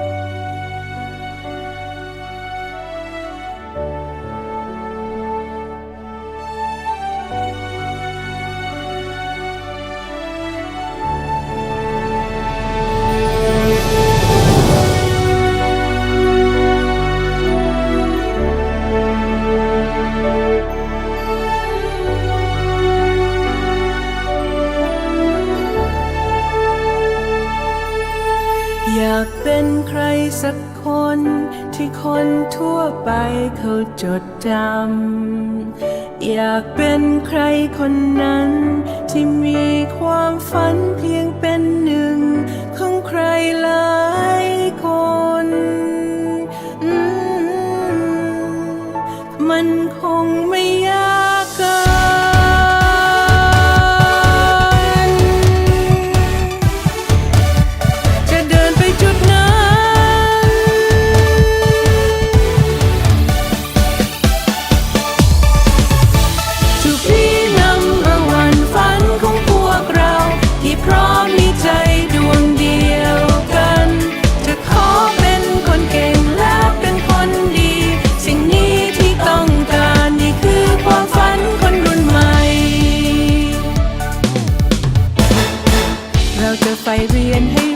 Música ที่คนทั่วไปเขาจดจำ อยากเป็นใครคนนั้น ที่มีความฝันเพียงเป็น if I hate.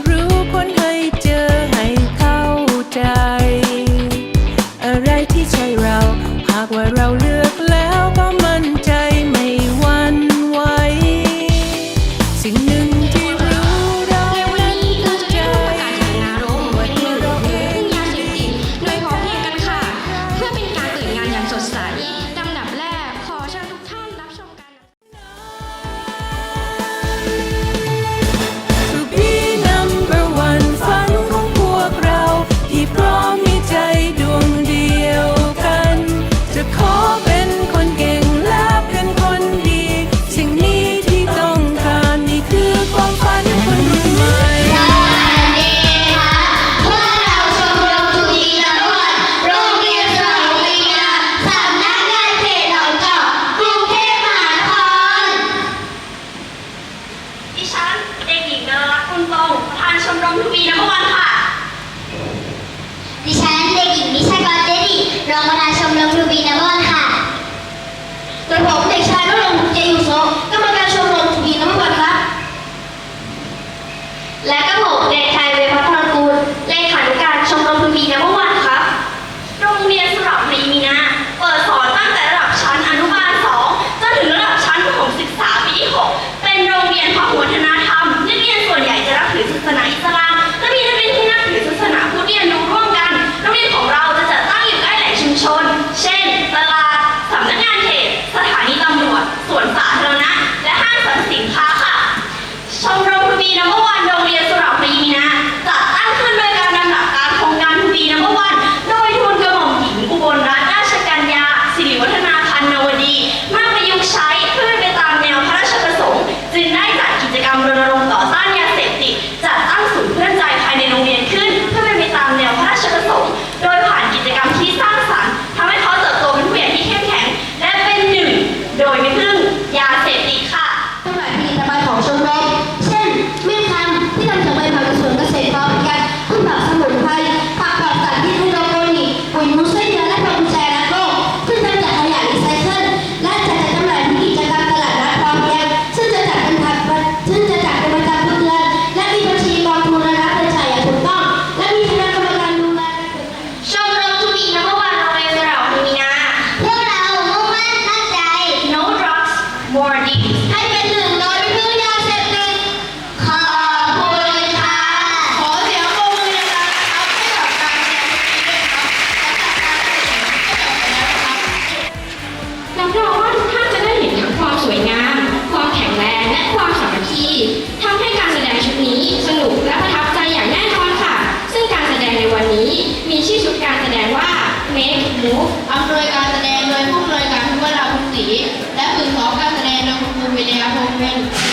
ูอำนวยการแสดงโดยผู้อำนวยการทุกวราคุณศรีและฝึกซ้อมการแสดงโดยคุณภูมิเรียาพงศ์เวลุ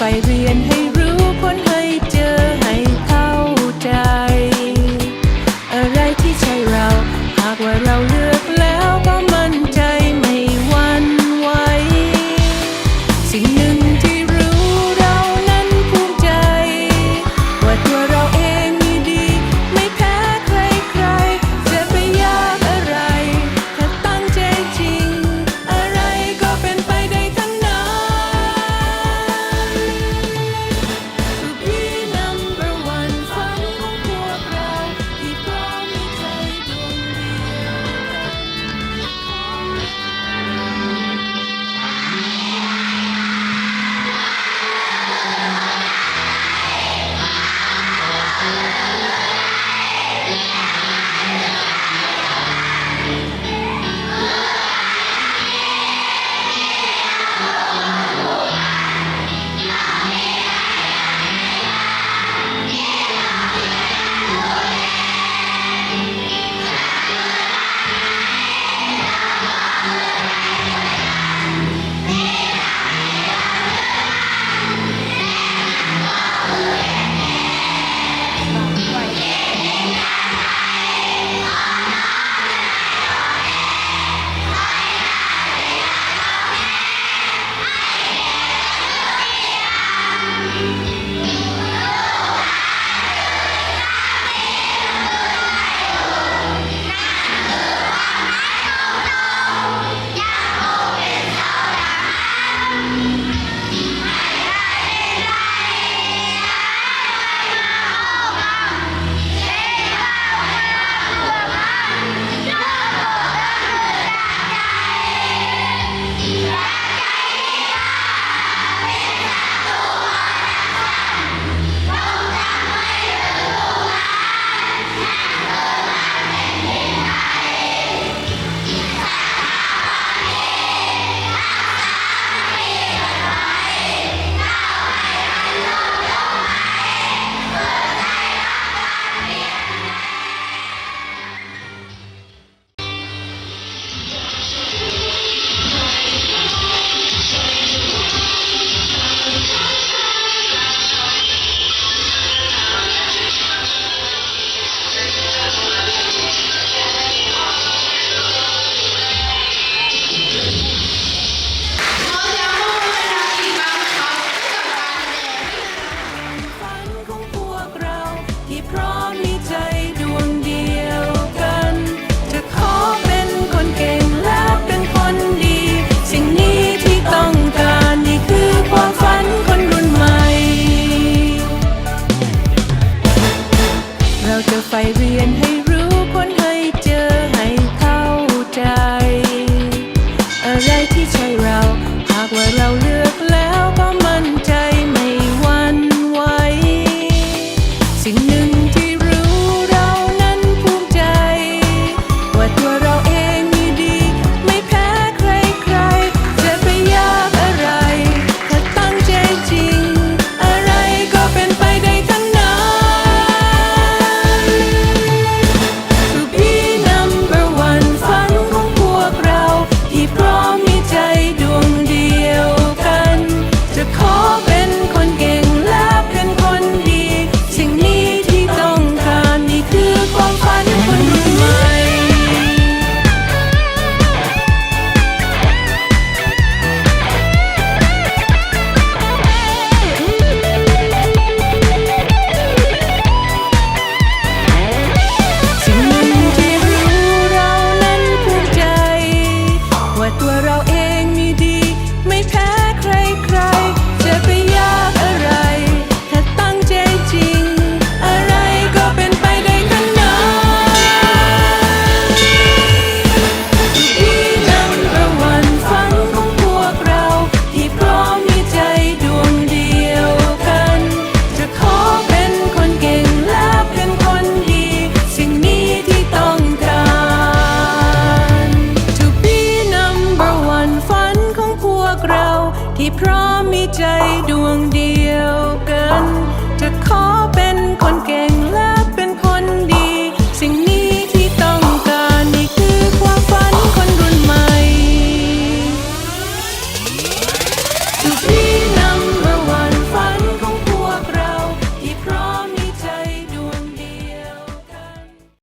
Siree and Hey.